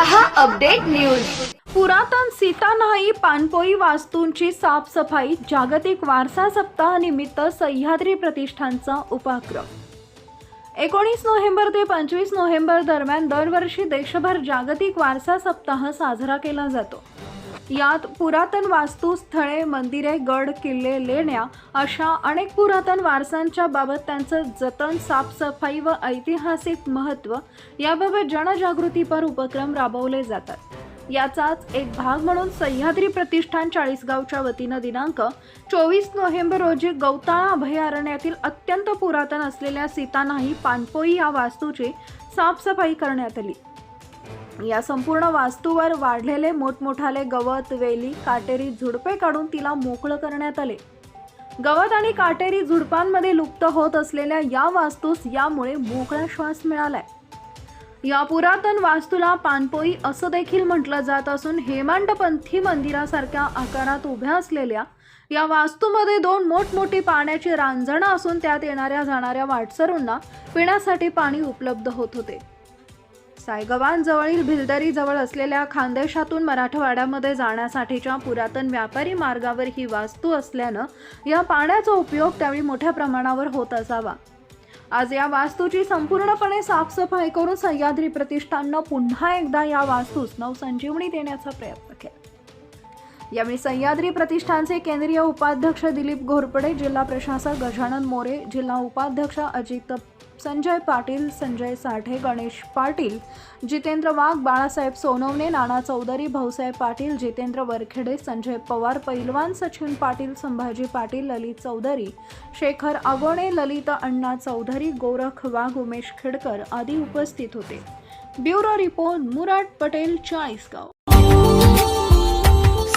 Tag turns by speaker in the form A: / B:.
A: रहा update news. पुरातन सीतानाई पानपोई वास्तूंची साफसफाई जागतिक वारसा सप्ताहानिमित्त सह्याद्री प्रतिष्ठानचा उपक्रम. एकोणीस नोव्हेंबर ते पंचवीस नोव्हेंबर दरम्यान दरवर्षी देशभर जागतिक वारसा सप्ताह साजरा केला जातो. यात पुरातन वास्तू स्थळे मंदिरे गड किल्ले लेण्या अशा अनेक पुरातन वारसांच्या बाबत त्यांचं जतन साफसफाई व ऐतिहासिक महत्त्व याबाबत जनजागृतीपर उपक्रम राबवले जातात. याचाच एक भाग म्हणून सह्याद्री प्रतिष्ठान चाळीसगावच्या वतीनं दिनांक चोवीस नोव्हेंबर रोजी गौताळा अभयारण्यातील अत्यंत पुरातन असलेल्या सीतानाही पानपोई या वास्तूची साफसफाई करण्यात आली. या संपूर्ण वास्तूवर वाढलेले मोठमोठाले गवत वेली काटेरी झुडपे काढून तिला मोकळं करण्यात आले. गवत आणि काटेरी झुडपांमध्ये लुप्त होत असलेल्या या वास्तूस यामुळे मोकळा श्वास मिळालाय. या पुरातन वास्तूला पानपोई असं देखील म्हटलं जात असून हेमांडपंथी मंदिरासारख्या आकारात उभ्या असलेल्या या वास्तूमध्ये दोन मोठमोठी पाण्याची रांजणं असून त्यात येणाऱ्या जाणाऱ्या वाटसरूंना पिण्यासाठी पाणी उपलब्ध होत होते. सायगवानजवळील भिलदरी जवळ असलेल्या खानदेशातून मराठवाड्यामध्ये जाण्यासाठीच्या पुरातन व्यापारी मार्गावर ही वास्तू असल्यानं या पाण्याचा उपयोग त्यावेळी मोठ्या प्रमाणावर होत असावा. आज या वास्तूची संपूर्णपणे साफसफाई करून सह्याद्री प्रतिष्ठाननं पुन्हा एकदा या वास्तूस नवसंजीवनी देण्याचा प्रयत्न केला. यावेळी सह्याद्री प्रतिष्ठानचे केंद्रीय उपाध्यक्ष दिलीप घोरपडे जिल्हा प्रशासक गजानन मोरे जिल्हा उपाध्यक्ष अजित संजय पाटील संजय साठे गणेश पाटील जितेंद्र वाघ बाळासाहेब सोनवणे नाना चौधरी भाऊसाहेब पाटील जितेंद्र वरखेडे संजय पवार पैलवान सचिन पाटील संभाजी पाटील ललित चौधरी शेखर आगोणे ललित अण्णा चौधरी गोरख वाघ उमेश खेडकर आदी उपस्थित होते. Bureau report Murat Patel Chalisgaon.